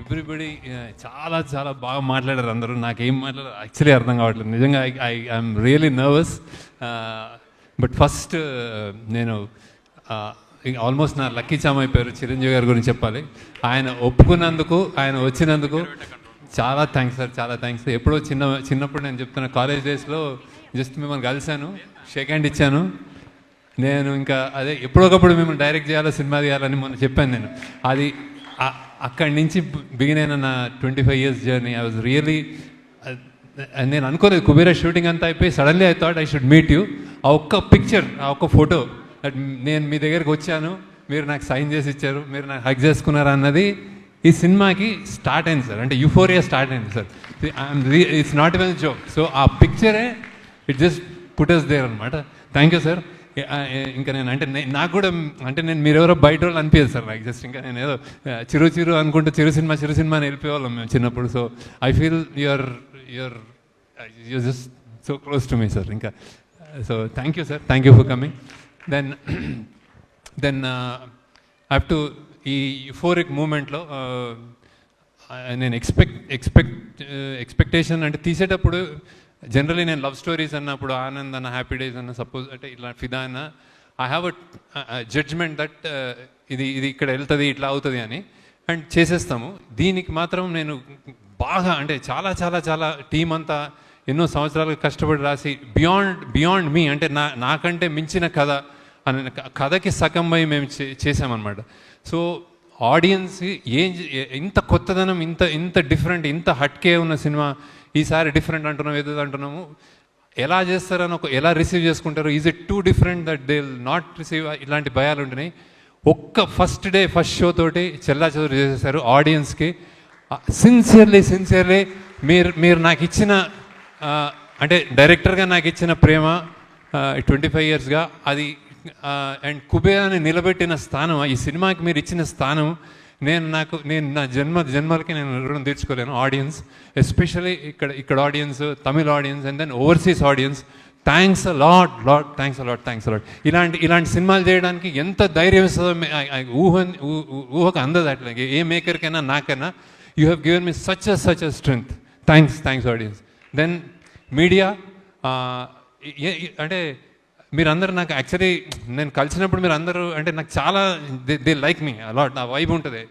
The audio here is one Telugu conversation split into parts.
ఎవ్రీబడి uh, చాలా చాలా బాగా మాట్లాడారు అందరూ. నాకేం మాట్లాడారు? యాక్చువల్లీ అర్థం కావట్లేదు. నిజంగా I I I'm really nervous but first నేను uh, ఆల్మోస్ట్ నా లక్కీ చామ్ అయిపోయారు. చిరంజీవి గారి గురించి చెప్పాలి. ఆయన ఒప్పుకున్నందుకు ఆయన వచ్చినందుకు చాలా థ్యాంక్స్ సార్ చాలా థ్యాంక్స్ ఎప్పుడో చిన్న చిన్నప్పుడు నేను చెప్తున్న కాలేజ్ డేస్లో జస్ట్ మిమ్మల్ని కలిశాను. షేక్ హ్యాండ్ ఇచ్చాను. నేను ఇంకా అదే ఎప్పుడొకప్పుడు మిమ్మల్ని డైరెక్ట్ చేయాలో సినిమా తీయాలని మొన్న చెప్పాను నేను. అది అక్కడి నుంచి బిగిన్ అయిన నా twenty five years journey I was really నేను అనుకోలేదు కుబేరా షూటింగ్ అంతా అయిపోయి suddenly I thought I should meet you ఆ ఒక్క పిక్చర్ ఆ ఒక్క ఫోటో నేను మీ దగ్గరికి వచ్చాను మీరు నాకు సైన్ చేసి ఇచ్చారు మీరు నాకు హక్ చేసుకున్నారు అన్నది ఈ సినిమాకి స్టార్ట్ అయింది సార్. అంటే యూఫోరియా స్టార్ట్ అయింది sir. It's not even joke so ఆ పిక్చరే ఇట్ జస్ట్ పుటస్ దేర్ అనమాట థ్యాంక్ యూ సార్ ఇంకా నేను అంటే నాకు కూడా అంటే నేను మీరెవరో బయట వాళ్ళు అనిపించదు సార్ నాకు జస్ట్ ఇంకా నేను ఏదో చిరు చిరు అనుకుంటే చిరు సినిమా చిరు సినిమా అని వెళ్ళిపోయేవాళ్ళం మేము చిన్నప్పుడు. So I feel your your you just so close to me sir ఇంకా so thank you sir thank you for coming then then have to ఈ యుఫోరిక్ మూమెంట్లో నేను ఎక్స్పెక్ట్ ఎక్స్పెక్ట్ ఎక్స్పెక్టేషన్ అంటే తీసేటప్పుడు జనరలీ నేను లవ్ స్టోరీస్ అన్నప్పుడు ఆనంద్ అన్న హ్యాపీ డేస్ అన్న సపోజ్ అంటే ఇట్లా ఫిదా అన్న I have a judgement that ఇది ఇది ఇక్కడ వెళ్తుంది ఇట్లా అవుతుంది అని. అండ్ చేసేస్తాము. దీనికి మాత్రం నేను బాగా అంటే చాలా చాలా చాలా టీం అంతా ఎన్నో సంవత్సరాలు కష్టపడి రాసి బియాండ్ బియాండ్ మీ అంటే నా నాకంటే మించిన కథ అని కథకి సగం పోయి మేము చే- చేసామన్నమాట సో ఆడియన్స్ ఏం ఇంత కొత్తదనం ఇంత ఇంత డిఫరెంట్ ఇంత హట్కే ఉన్న సినిమా ఈసారి డిఫరెంట్ అంటున్నాం ఏదో అంటున్నాము ఎలా చేస్తారని ఒక ఎలా రిసీవ్ చేసుకుంటారు is it too different that they not receive ఇలాంటి భయాలు ఉంటున్నాయి. ఒక్క ఫస్ట్ డే ఫస్ట్ షో తోటి చెల్లా చెదురు చేసేసారు ఆడియన్స్కి. సిన్సియర్లీ సిన్సియర్లీ మీరు మీరు నాకు ఇచ్చిన అంటే డైరెక్టర్గా నాకు ఇచ్చిన ప్రేమ ట్వంటీ ఫైవ్ ఇయర్స్గా అది అండ్ కుబేరాని నిలబెట్టిన స్థానం ఈ సినిమాకి మీరు ఇచ్చిన స్థానం నేను నాకు నేను నా జన్మ జన్మలకి నేను రుణం తీర్చుకోలేను. ఆడియన్స్ ఎస్పెషల్లీ ఇక్కడ ఇక్కడ audience Tamil audience and then overseas audience thanks lot lot thanks lot thanks lot ఇలాంటి ఇలాంటి సినిమాలు చేయడానికి ఎంత ధైర్యం ఇస్తుందో ఊహ ఊహకు అందదు అట్లా. ఏ మేకర్కైనా నాకైనా you have given me such a such a strength thanks thanks audience then media అంటే మీరందరూ నాకు యాక్చువల్లీ నేను కలిసినప్పుడు మీరు అందరూ అంటే నాకు చాలా they like me a lot నా వైబ్ ఉంటుంది.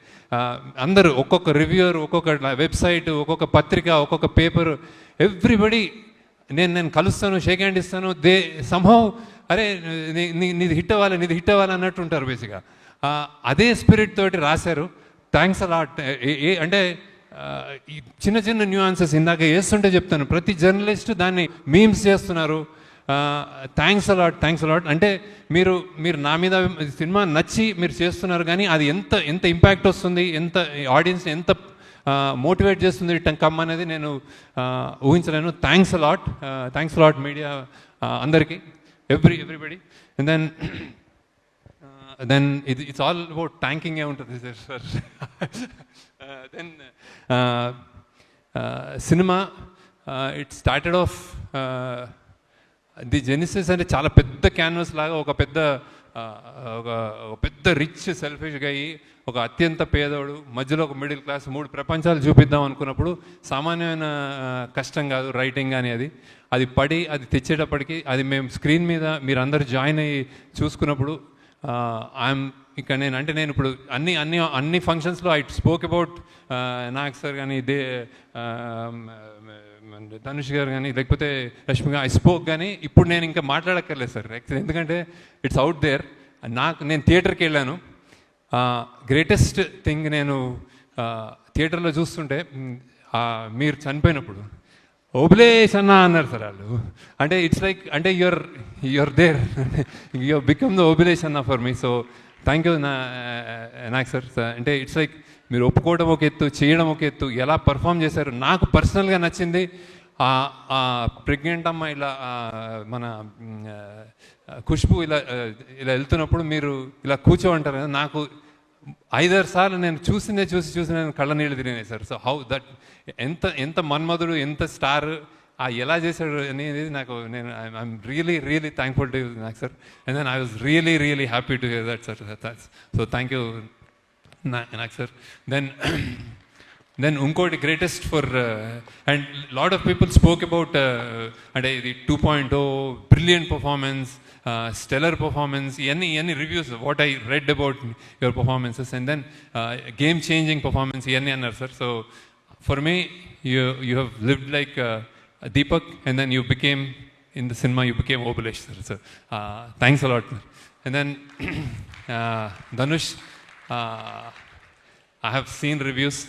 అందరూ ఒక్కొక్క రివ్యూర్ ఒక్కొక్క వెబ్సైట్ ఒక్కొక్క పత్రిక ఒక్కొక్క పేపర్ ఎవ్రీబడి నేను నేను కలుస్తాను షేక్ హ్యాండ్ ఇస్తాను దే సంభవ్ అరే నీది హిట్ అవ్వాలి నీది హిట్ అవ్వాలి అన్నట్టు ఉంటారు బేసిక్గా అదే స్పిరిట్ తోటి రాశారు. థ్యాంక్స్ అలాట్ ఏ అంటే ఈ చిన్న చిన్న న్యూఆన్సెస్ ఇందాక వేస్తుంటే చెప్తాను. ప్రతి జర్నలిస్ట్ దాన్ని మీమ్స్ చేస్తున్నారు. థ్యాంక్స్ అలాట్ థ్యాంక్స్ అలాట్ అంటే మీరు మీరు నా మీద సినిమా నచ్చి మీరు చేస్తున్నారు కానీ అది ఎంత ఎంత ఇంపాక్ట్ వస్తుంది ఎంత ఆడియన్స్ ఎంత మోటివేట్ చేస్తుంది రిటర్న్ కమ్ అనేది నేను ఊహించలేను. Thanks a lot thanks a lot media అందరికీ every everybody and then then ఇది ఇట్స్ ఆల్ అబౌట్ ట్యాంకింగే ఉంటుంది sir sir. Then cinema it started off the genesis అంటే చాలా పెద్ద క్యాన్వస్ లాగా ఒక పెద్ద ఒక పెద్ద రిచ్ సెల్ఫిష్గా అయ్యి ఒక అత్యంత పేదోడు మధ్యలో ఒక మిడిల్ క్లాస్ మూడు ప్రపంచాలు చూపిద్దాం అనుకున్నప్పుడు సామాన్యమైన కష్టం కాదు రైటింగ్ అని అది. అది పడి అది తెచ్చేటప్పటికి అది మేము స్క్రీన్ మీద మీరందరూ జాయిన్ అయ్యి చూసుకున్నప్పుడు ఐఎమ్ ఇక్కడ నేను అంటే నేను ఇప్పుడు అన్ని అన్ని అన్ని ఫంక్షన్స్లో I spoke about Nag sir కానీ దే ధనుష్ గారు కానీ లేకపోతే రష్మి గారు ఐ స్పోక్ కానీ ఇప్పుడు నేను ఇంకా మాట్లాడక్కర్లేదు సార్ ఎందుకంటే ఇట్స్ అవుట్ దేర్ నాకు నేను థియేటర్కి వెళ్ళాను. గ్రేటెస్ట్ థింగ్ నేను థియేటర్లో చూస్తుంటే మీరు చనిపోయినప్పుడు ఓబ్లేష్ అన్న అన్నారు సార్ వాళ్ళు. అంటే ఇట్స్ లైక్ అంటే your your there your become the Obilesh అన్న for me so thank you నా నాకు సార్ అంటే ఇట్స్ లైక్ మీరు ఒప్పుకోవడం ఒక ఎత్తు చేయడం ఒక ఎత్తు ఎలా పర్ఫామ్ చేశారు? నాకు పర్సనల్గా నచ్చింది ఆ ప్రెగ్నెంట్ అమ్మ ఇలా మన ఖుష్బు ఇలా ఇలా వెళ్తున్నప్పుడు మీరు ఇలా కూర్చోంటారు కదా నాకు ఐదారు సార్లు నేను చూసిందే చూసి చూసి నేను కళ్ళ నీళ్ళు తిరిగినాయి సార్ సో హౌ దట్ ఎంత ఎంత మన్మధుడు ఎంత స్టార్ ఎలా చేశాడు అనేది నాకు నేను I'm really really thankful to నాకు sir and then I was really really happy to hear that sir so thank you నాకు సార్ దెన్ దెన్ ఇంకోటి greatest for and lot of people spoke about అంటే ఇది two point O brilliant performance stellar performance ఇవన్నీ ఇవన్నీ reviews what I read about your performances and then game changing performance ఇవన్నీ అన్నారు sir so for me you you have lived like Deepak and then you became in the cinema you became Obalesh sir. So uh, thanks a lot. sir. And then uh, Dhanush, uh, I have seen reviews.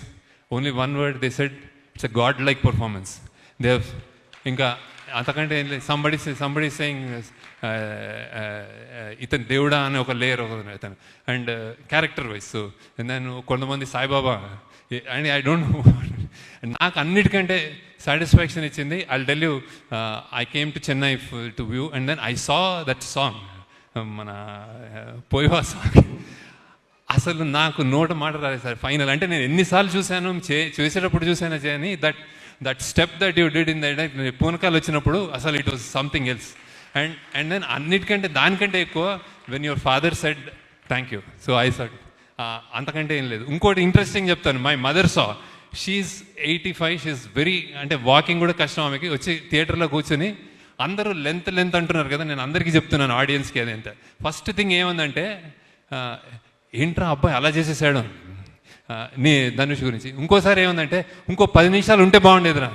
Only one word they said it's a godlike performance. They have ఇంకా అంతకంటే సంబడి సంబడి సేయింగ్ ఇతను దేవుడా అనే ఒక లేయర్ ఒక ఇతను అండ్ క్యారెక్టర్ వైజ్ సో నేను కొంతమంది Saibaba and I don't know నాకు అన్నిటికంటే సాటిస్ఫాక్షన్ ఇచ్చింది I tell you I came to Chennai to view and then I saw that song మన uh, పోయివా సాంగ్ అసలు నాకు నోట మాట రాలేదు సార్ ఫైనల్ అంటే నేను ఎన్నిసార్లు చూశాను చే చూసేటప్పుడు చూశాను చేయని that that step that you did in that పూనకాలు వచ్చినప్పుడు అసలు it was something else and and then అన్నిటికంటే దానికంటే ఎక్కువ when your father said thank you so I said అంతకంటే ఏం లేదు. ఇంకోటి ఇంట్రెస్టింగ్ చెప్తాను my mother saw she's eighty five she's very అంటే వాకింగ్ కూడా కష్టం ఆమెకి. వచ్చి థియేటర్లో కూర్చొని అందరూ లెంత్ లెంత్ అంటున్నారు కదా నేను అందరికీ చెప్తున్నాను ఆడియన్స్కి అదేంత ఫస్ట్ థింగ్ ఏముందంటే ఏంట్రా అబ్బాయి అలా చేసేసాడు? నీ ధనుష్ గురించి. ఇంకోసారి ఏముందంటే ఇంకో పది నిమిషాలు ఉంటే బాగుండేదిరా.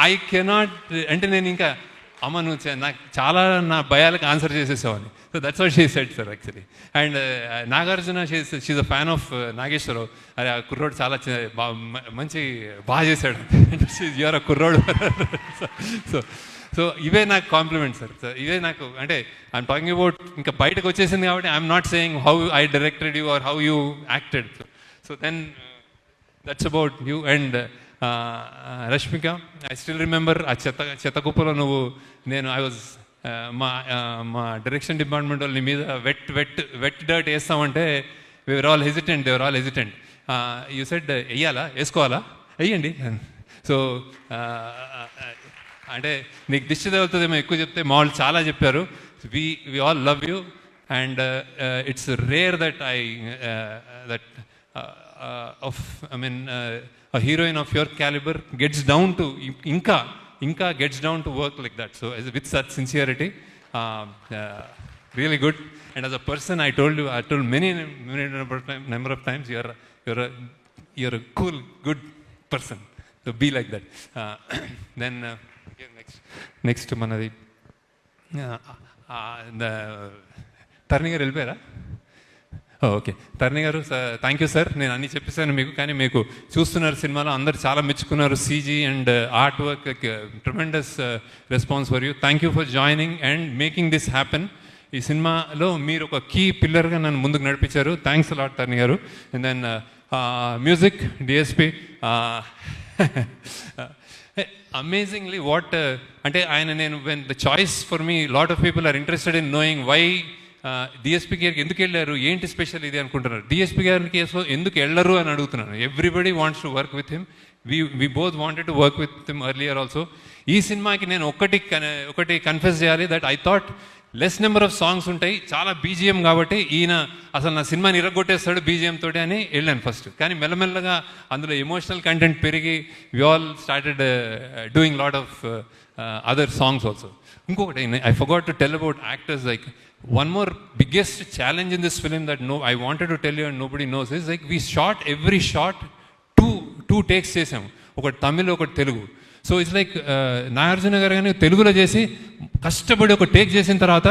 ఐ కెనాట్ అంటే నేను ఇంకా అమ్మ నువ్వు నాకు చాలా నా భయాలకు answer చేసేసావని. So that's what she said sir actually and Nagarjuna she's a fan of Nageswara Rao. అరే ఆ కుర్రోడు చాలా మంచి బాగా చేశాడు. యువర్ అ కుర్రోడు. సో సో ఇవే నాకు కాంప్లిమెంట్ సార్ సో ఇవే నాకు అంటే ఐమ్ టాకింగ్ అబౌట్ ఇంకా బయటకు వచ్చేసింది కాబట్టి I'm not saying how I directed you or how you acted so then that's about you and Rashmika I still remember ఆ చెత్త చెత్త కుప్పలో నువ్వు నేను ఐ వాజ్ మా మా డైరెక్షన్ డిపార్ట్మెంట్ వాళ్ళ మీద wet wet wet dirt వేస్తామంటే we were all hesitant they were all hesitant you said వెయ్యాలా? వేసుకోవాలా? వెయ్యండి. సో అంటే నీకు దిష్టి తగులుతుందేమో ఎక్కువ చెప్తే మా వాళ్ళు చాలా చెప్పారు. We we all love you and it's rare that I that Uh, of I mean uh, a heroine of your caliber gets down to Inca Inca gets down to work like that. So with such sincerity, um, uh, really good. And as a person, I told you, I told many, many number of, time, number of times, you're you're a, you're a cool, good person. So be like that. Uh, then uh, next, next to Manadeep. Uh, uh, the bit, Elbera. Okay Tharani garu thank you sir నేను అన్ని చెప్పేశాను మీకు కానీ మీకు చూస్తున్నారు సినిమాలో అందరు చాలా మెచ్చుకున్నారు. CG and art work tremendous response for you thank you for joining and making this happen ఈ సినిమాలో మీరు ఒక కీ పిల్లర్గా నన్ను ముందుకు నడిపించారు. Thanks lot Tharani garu and then music DSP amazingly what అంటే ఆయన నేను when the choice for me lot of people are interested in knowing why DSP గారికి ఎందుకు వెళ్ళారు? ఏంటి స్పెషల్ ఇది అనుకుంటున్నారు? డిఎస్పీ గారికి కేసు ఎందుకు వెళ్ళరు అని అడుగుతున్నాను. Everybody wants to work with him we we both wanted to work with him earlier also ఈ సినిమాకి నేను ఒకటి ఒకటి కన్ఫెస్ చేయాలి that I thought less number of songs ఉంటాయి. చాలా బీజిఎం కాబట్టి ఈయన అసలు నా సినిమాని ఇరగొట్టేస్తాడు బీజిఎం తోటి అని వెళ్ళాను ఫస్ట్ కానీ మెల్లమెల్లగా అందులో ఎమోషనల్ కంటెంట్ పెరిగి we all started doing lot of other songs also ఇంకొకటి I forgot to tell about actors like one more biggest challenge in this film that no I wanted to tell you and no knows is like we shot every shot two two takes చేసాం ఒకటి తమిళ్ ఒకటి Telugu. So it's like Nagarjuna garu కానీ తెలుగులో చేసి కష్టపడి ఒక టేక్ చేసిన తర్వాత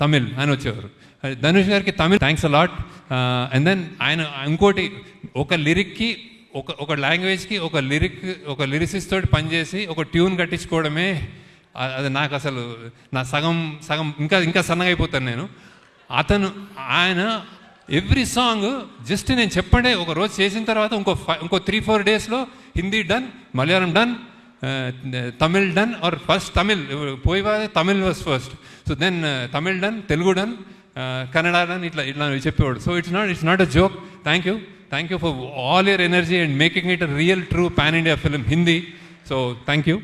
తమిళ్ అని వచ్చేవారు. ధనుష్ గారికి Tamil thanks a lot and then ఆయన ఇంకోటి ఒక లిరిక్కి ఒక ఒక లాంగ్వేజ్కి ఒక లిరిక్ ఒక లిరిసిస్ తోటి పనిచేసి ఒక ట్యూన్ కట్టించుకోవడమే అది నాకు అసలు నా సగం సగం ఇంకా ఇంకా సన్నగా అయిపోతాను నేను. అతను ఆయన ఎవ్రీ సాంగ్ జస్ట్ నేను చెప్పండి ఒక రోజు చేసిన తర్వాత ఇంకో ఫైవ్ ఇంకో త్రీ ఫోర్ డేస్లో Hindi done Malayalam done Tamil done or first Tamil పోయి Tamil was first so then Tamil done Telugu done Kannada done ఇట్లా ఇట్లా చెప్పేవాడు so it's not it's not a joke thank you thank you for all your energy and making it a real true pan India film Hindi so thank you